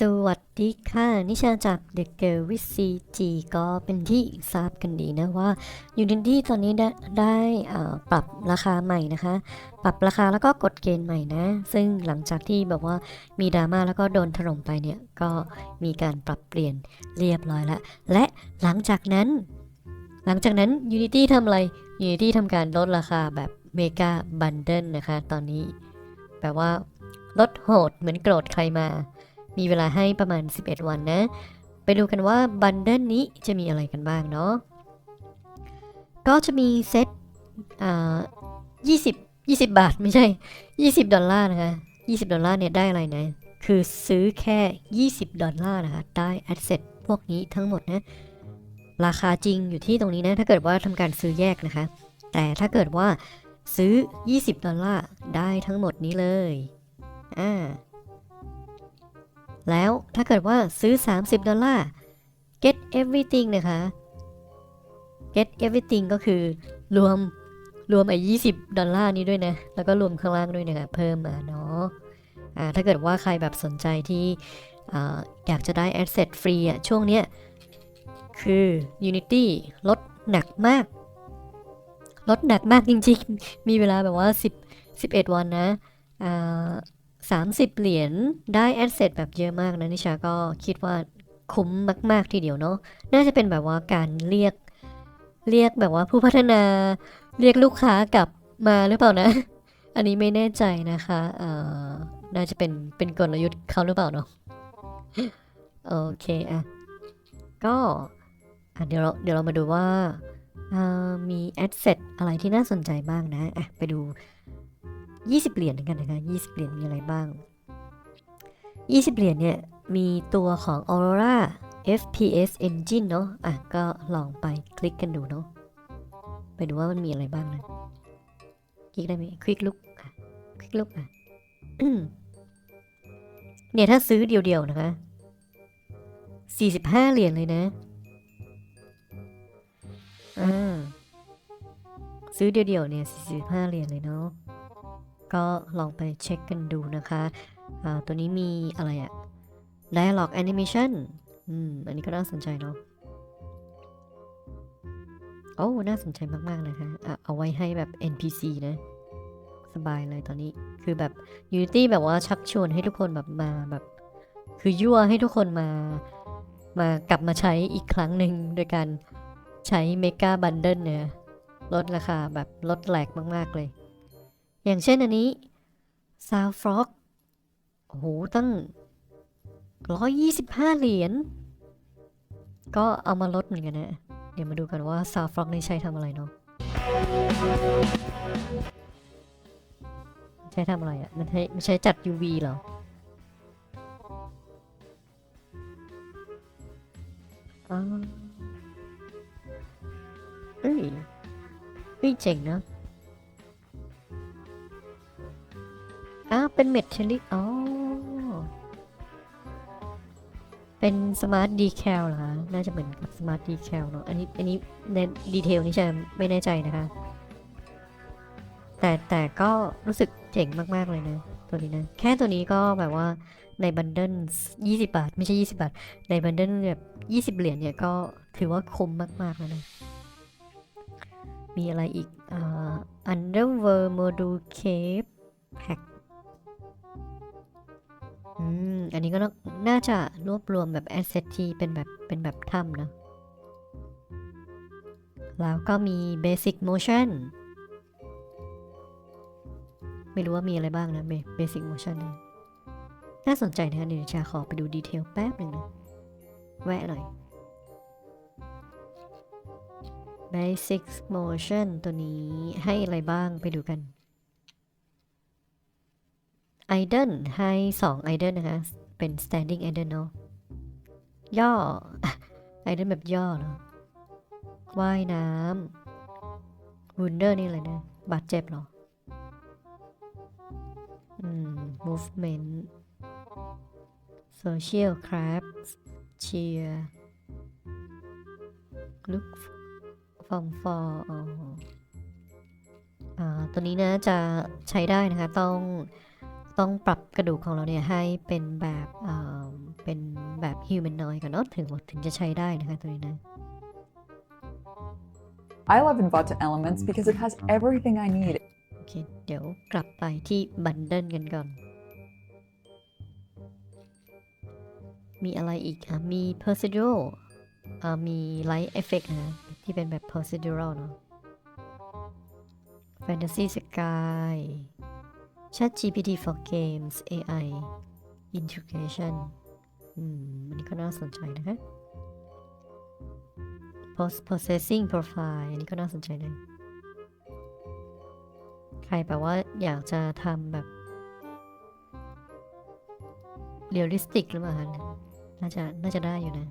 สวัสดีค่ะ นิชาจาก The Girl with CG ก็เป็นที่ทราบกันดีนะว่า Unity ตอนนี้ได้ไดปรับราคาใหม่นะคะ ปรับราคาแล้วก็กฎเกณฑ์ใหม่นะ ซึ่งหลังจากที่แบบว่ามีดราม่าแล้วก็โดนถล่มไปเนี่ย ก็มีการปรับเปลี่ยนเรียบร้อยแล้ว และหลังจากนั้น หลังจากนั้น Unity ทำอะไร Unity ทำการลดราคาแบบ Mega Bundle นะคะ ตอนนี้แบบว่าลดโหดเหมือนโกรธใครมา มีเวลาให้ประมาณ 11 วันนะ ไปดูกันว่าบันเดิลนี้จะมีอะไรกันบ้างเนาะ ก็จะมีเซตอ่า20 20 บาทไม่ใช่ 20 ดอลลาร์นะคะ 20 ดอลลาร์เนี่ยได้อะไรนะ คือซื้อแค่ 20 ดอลลาร์นะคะ ได้แอสเซทพวกนี้ทั้งหมดนะ ราคาจริงอยู่ที่ตรงนี้นะ ถ้าเกิดว่าทำการซื้อแยกนะคะ แต่ถ้าเกิดว่าซื้อ 20 ดอลลาร์ ได้ทั้งหมดนี้เลย อ่า แล้วถ้าเกิดว่าซื้อ 30 ดอลลาร์ get everything นะคะ get everything ก็คือรวมรวมไอ้20ดอลลาร์นี้ด้วยนะ แล้วก็รวมข้างล่างด้วยนะคะเพิ่มมาเนาะอ่าถ้าเกิดว่าใครแบบสนใจที่อ่าอยากจะได้ asset ฟรีอะช่วงเนี้ยคือ Unity ลดหนักมาก ลดหนักมากจริงๆ มีเวลาแบบว่า 10 11 วันนะอ่า 30 เหรียญได้แอดเซทแบบเยอะมากนะนิชาก็คิดว่าคุ้มมาก ๆ ทีเดียวเนาะน่าจะเป็นแบบว่าการเรียกเรียกแบบว่าผู้พัฒนา เรียกลูกค้ากลับมาหรือเปล่านะ อันนี้ไม่แน่ใจนะคะเอ่อน่าจะเป็นเป็นกลยุทธ์เขาหรือเปล่าเนาะโอเคอะก็อะเดี๋ยวเราเดี๋ยวเรามาดูว่ามีแอดเซทอะไรที่น่าสนใจบ้างนะอะไปดู 20 เหรียญกันนะคะ20 เหรียญมีอะไรบ้าง 20 เหรียญเนี่ย มีตัวของ Aurora FPS Engine เนาะอะ ก็ลองไปคลิกกันดูเนาะ ไปดูว่ามันมีอะไรบ้างนะคลิกได้ไหมคลิกลุกอะ คลิกลุกอะเนี่ย ถ้าซื้อเดียว ๆ นะคะ 45 เหรียญเลยนะอ่าซื้อเดียวๆเนี่ย45 เหรียญเลยเนาะ ก็ลองไปเช็คกันดูนะคะอ่าตัวนี้มีอะไรอะ Dialog Animation อืม อันนี้ก็น่าสนใจเนาะ โอ้ น่าสนใจมากๆนะคะอะเอาไว้ให้แบบ NPC นะ สบายเลยตอนนี้ คือแบบ Unity แบบว่าชักชวนให้ทุกคนแบบมาแบบ คือยั่วให้ทุกคนมา มากลับมาใช้อีกครั้งหนึ่งโดยการใช้ Mega Bundle เนี่ย ลดราคาแบบลดแหลกมาก ๆ เลย อย่างเช่นอันนี้ Sound Frog โอ้โหตั้ง 125 เหรียญ ก็เอามาลดเหมือนกันนะ เดี๋ยวมาดูกันว่า Sound Frog นี่ใช้ทำอะไรเนาะใช้ทำอะไรอะ่ะ มันใช้มันใช้จัด UV เหรออ๋อเอ้ยเอ้ยเจ๋งเนะ อ้าวเป็นเม็ดเชลิอ๋อ เป็นสมาร์ทดีแคลเหรอคะน่าจะเหมือนกับสมาร์ทดีแคลเนาะอันนี้อันนี้ในดีเทลนี่จะไม่แน่ใจนะคะ แต่แต่ก็รู้สึกเจ๋งมาก ๆ เลยนะ ตัวนี้นะ แค่ตัวนี้ก็แบบว่าในบันเดิล20 บาท ไม่ใช่ 20 บาท ในบันเดิลแบบ 20 เหรียญเนี่ยก็ถือว่าคุ้มมากๆแล้วนะ มีอะไรอีกอ่า Underworld Module Cave Pack อืม อันนี้ก็น่าจะรวบรวมแบบแอสเซทที่เป็นแบบเป็นแบบถ้ำนะ แล้วก็มี Basic Motion ไม่รู้ว่ามีอะไรบ้างนะ Ba- Basic Motion เนี่ยน่าสนใจนะคะเดี๋ยวชาขอไปดูดีเทลแป๊บหนึ่งนะ แวะหน่อย Basic Motion ตัวนี้ให้อะไรบ้างไปดูกัน Idol ให้2 Idol นะคะ เป็น Standing Idol เนาะย่อ Idol แบบย่อเหรอว่ายน้ำ Wunder นี่อะไรนะ บาดเจ็บเหรอ อืม Movement Social Crafts Cheer Look from for อ๋ออ่าตัวนี้นะจะใช้ได้นะคะ ต้อง ต้องปรับกระดูกของเราเนี่ยให้เป็นแบบอ่าเป็นแบบ humanoid ก่อนเนาะถึงถึงจะใช้ได้นะคะตัวนี้นะ I love Envato Elements because it has everything I need โอเค เดี๋ยวกลับไปที่บันเดิลกันก่อน มีอะไรอีกอะมี procedural อ่ามี light effect นะ ที่เป็นแบบ procedural เนาะ fantasy sky chat GPT for games AI integration อืมอันนี้ก็น่าสนใจนะคะ post processing profile อันนี้ก็น่าสนใจนะใครแบบว่าอยากจะทำแบบเรียลลิสติกหรือเปล่าคะน่าจะน่าจะได้อยู่นะ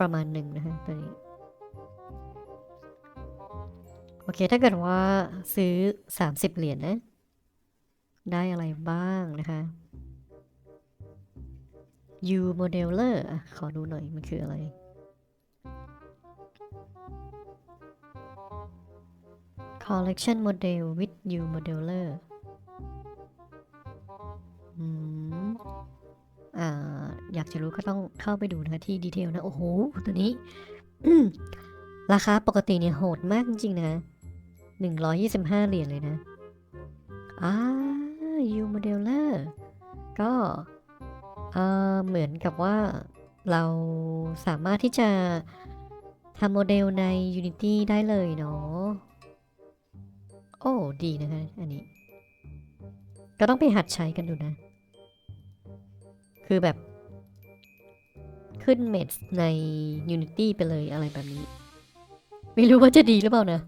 ประมาณหนึ่งนะฮะตัวนี้โอเค ถ้าเกิดว่าซื้อ 30 เหรียญนะ ได้อะไรบ้างนะคะ U Modeler อะขอดูหน่อยมันคืออะไร Collection Model with U Modeler อืมอ่า อยากจะรู้ก็ต้องเข้าไปดูนะคะที่ดีเทลนะ โอ้โห ตัวนี้ ราคาปกติเนี่ยโหดมากจริงๆนะ 125 เหรียญเลยนะ อ่า U Modeler ก็เอ่อเหมือนกับว่าเราสามารถที่จะทำโมเดลใน Unity ได้เลยเนาะ โอ้ ดีนะคะ อันนี้ ก็ต้องไปหัดใช้กันดูนะ คือแบบ ขึ้นเมดใน Unity ไปเลยอะไรแบบนี้ ไม่รู้ว่าจะดีหรือเปล่านะ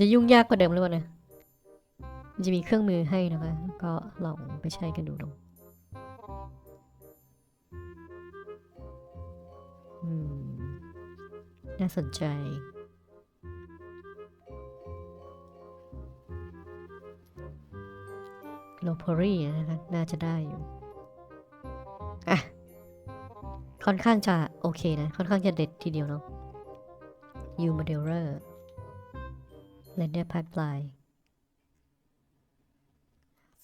จะยุ่งยากกว่าเดิมหรือเปล่านะ มันจะมีเครื่องมือให้นะคะ ก็ลองไปใช้กันดูเนาะน่าสนใจ โลโพรีนะคะ น่าจะได้อยู่ อะ ค่อนข้างจะโอเคนะ ค่อนข้างจะเด็ดทีเดียวเนาะ U Modeler Render Pipeline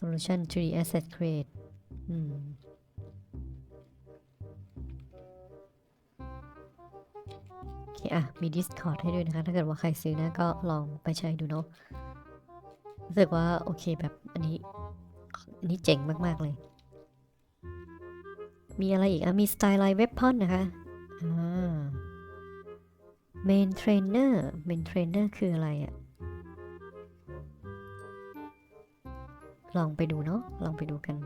Solution 3D Asset Create อืมโอเคอะ มี Discord ให้ด้วยนะคะ ถ้าเกิดว่าใครซื้อนะก็ลองไปใช้ดูเนาะรู้สึกว่า โอเคแบบอันนี้ อันนี้เจ๋งมาก ๆ เลย มีอะไรอีก อะ มี Styline Weapon นะคะ อ่า Main Trainer Main Trainer คืออะไรอะ ลองไปดูเนาะ ลองไปดูกัน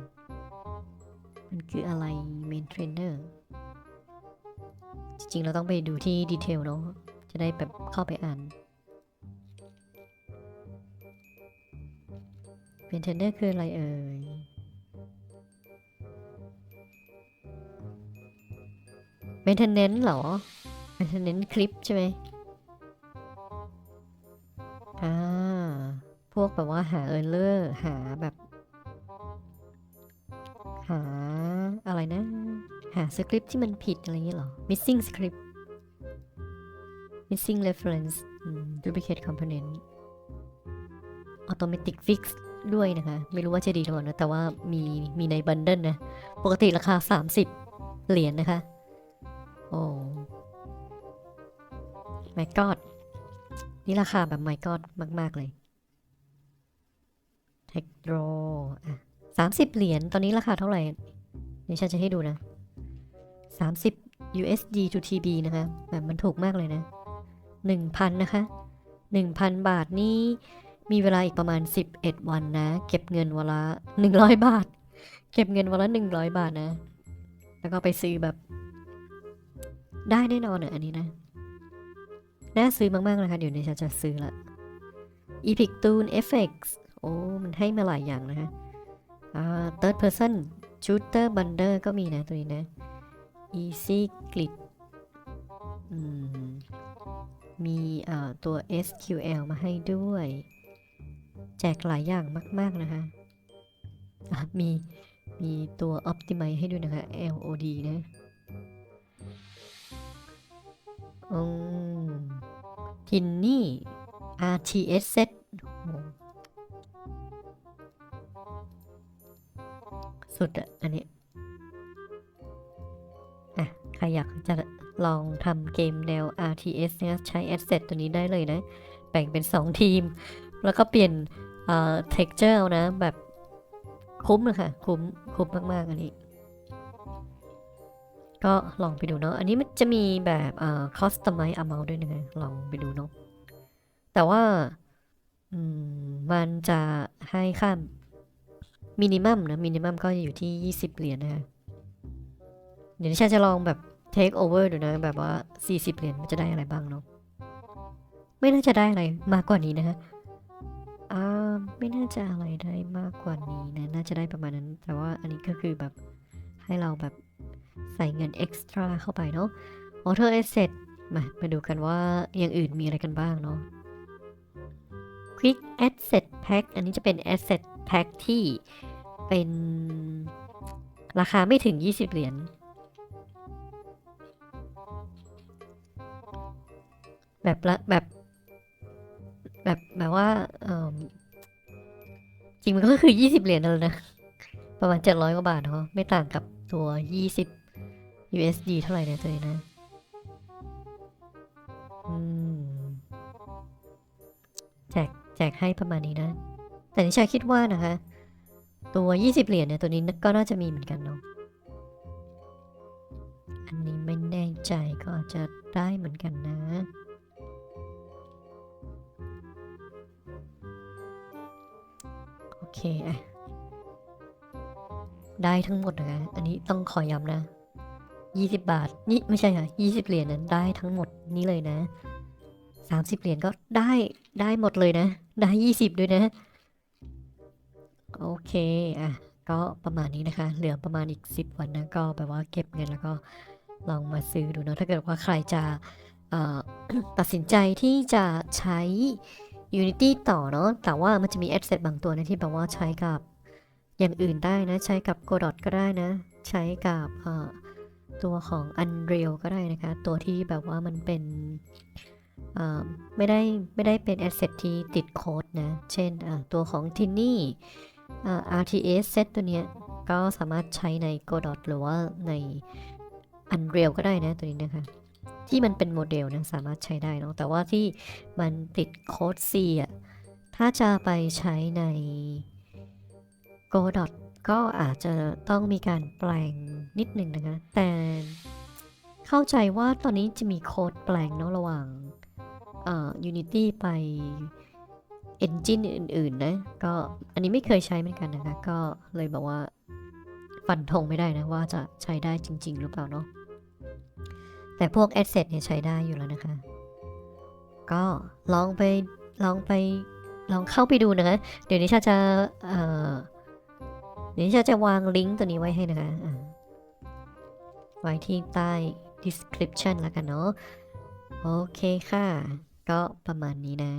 มันคืออะไร Main Trainer จริงๆ เราต้องไปดูที่ดีเทลเนาะ จะได้แบบเข้าไปอ่าน Main Trainer คืออะไรเอ่ย Maintenance เหรอ Maintenance คลิปใช่ไหม แบบว่าหาเออร์เลอร์หาแบบ หาอะไรนะ หาสคริปที่มันผิดอะไรอย่างเงี้ยหรอ missing script missing reference duplicate component automatic fix ด้วยนะคะ ไม่รู้ว่าจะดีหรือเปล่านะ แต่ว่ามีมีในบันเดิลนะ ปกติราคา 30 เหรียญนะคะ โอ้ my god นี่ราคาแบบ my god มาก ๆ เลย Tech Draw อะสามสิบเหรียญ ตอนนี้ราคาเท่าไหร่เดี๋ยวฉันจะให้ดูนะ 30 USD to TB นะคะ แบบมันถูกมากเลยนะ 1,000 นะคะ 1,000 บาทนี่มีเวลาอีกประมาณ 11 วันนะ เก็บเงินวันละ 100 บาท เก็บเงินวันละ 100 บาทนะ แล้วก็ไปซื้อแบบ ได้แน่นอนอะอันนี้นะ น่าซื้อมากๆนะคะ เดี๋ยวนี้ฉันจะซื้อละ Epic Toon Effects โอ้ มันให้มาหลายอย่างนะคะอ่า Third Person Shooter Bundle ก็มีนะตัวนี้นะ Easy Grid อืมมีอ่าตัว SQL มาให้ด้วย แจกหลายอย่างมาก ๆ นะคะะมีมีตัว Optimize ให้ด้วยนะคะ LOD นะอืมทินนี่ RTS set สุดอะอันนี้ใครอยากจะลองทำเกมแนว RTS เนี่ยใช้ Asset ตัวนี้ได้เลยนะ แบ่งเป็น 2 ทีม แล้วก็เปลี่ยนเอ่อ texture นะ แบบคุ้มเลยค่ะ คุ้ม คุ้มมาก ๆ อันนี้ ก็ลองไปดูเนาะ อันนี้มันจะมีแบบเอ่อ customize amount ด้วยนะคะลองไปดูเนาะ แต่ว่า อืม มันจะให้ค่า มินิมัมนะมินิมัมก็อยู่ที่ 20 เหรียญนะคะเดี๋ยวนิชาจะลองแบบ take over ดูนะ แบบว่า 40 เหรียญมันจะได้อะไรบ้างเนาะไม่น่าจะได้อะไรมากกว่านี้นะคะอ่าไม่น่าจะอะไรได้มากกว่านี้นะน่าจะได้ประมาณนั้น แต่ว่าอันนี้ก็คือแบบให้เราแบบใส่เงิน extra เข้าไปเนาะ auto asset มามาดูกันว่าอย่างอื่นมีอะไรกันบ้างเนาะ quick asset pack อันนี้จะเป็น asset pack ที่เป็นราคาไม่ถึง 20 เหรียญแบบละแบบ แบบแบบว่าจริงมันก็คือ 20 เหรียญนั่นแหละนะ ประมาณ 700 กว่าบาทเนาะไม่ต่างกับตัว 20 USD เท่าไหร่เนี่ยตัวนี้นะแจกแจกให้ประมาณนี้นะ แต่นิชาคิดว่านะคะ ตัว 20 เหรียญเนี่ยตัวนี้ก็น่าจะมีเหมือนกันเนาะอันนี้ไม่แน่ใจก็อาจจะได้เหมือนกันนะโอเคอะได้ทั้งหมดนะคะอันนี้ต้องขอย้ำนะ 20 บาท นี่ไม่ใช่ค่ะ20 เหรียญนั้นได้ทั้งหมดนี้เลยนะ 30 เหรียญก็ได้ได้หมดเลยนะ ได้ 20 ด้วยนะ โอเคอะก็ประมาณนี้นะคะ เหลือประมาณอีก 10 วันนะก็แบบว่าเก็บเงินแล้วก็ลองมาซื้อดูเนาะถ้าเกิดว่าใครจะตัดสินใจที่จะใช้ Unity ต่อเนาะแต่ว่ามันจะมี asset บางตัวนะที่แบบว่าใช้กับอย่างอื่นได้นะ ใช้กับ Godot ก็ได้นะ ใช้กับตัวของ Unreal ก็ได้นะคะ ตัวที่แบบว่ามันเป็นไม่ได้ไม่ได้เป็น asset ที่ติดโค้ดนะ เช่นตัวของ Tiny RTS set ตัวเนี้ยก็สามารถใช้ใน Godot หรือว่าใน Unreal ก็ได้นะตัวนี้นะคะ ที่มันเป็นโมเดลนะสามารถใช้ได้เนาะแต่ว่าที่มันติดโค้ด C อะถ้าจะไปใช้ใน Godot ก็อาจจะต้องมีการแปลงนิดหนึ่งนะคะ แต่เข้าใจว่าตอนนี้จะมีโค้ดแปลงเนาะระหว่างอ่อ Unity ไป Engine อื่นๆนะ ก็อันนี้ไม่เคยใช้เหมือนกันนะคะ ก็เลยบอกว่า ฟันธงไม่ได้นะว่าจะใช้ได้จริง ๆ หรือเปล่าเนาะแต่พวก Asset เนี่ยใช้ได้อยู่แล้วนะคะ ก็ลองไปลองไปลองเข้าไปดูนะคะ เดี๋ยวนิชาจะเอ่อเดี๋ยวนิชาจะวางลิงก์ตัวนี้ไว้ให้นะคะไว้ที่ใต้ description แล้วกันเนาะ โอเคค่ะ ก็ประมาณนี้นะ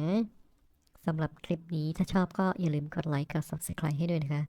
สำหรับคลิปนี้ถ้าชอบก็อย่าลืมกดไลค์กด subscribe ให้ด้วยนะคะ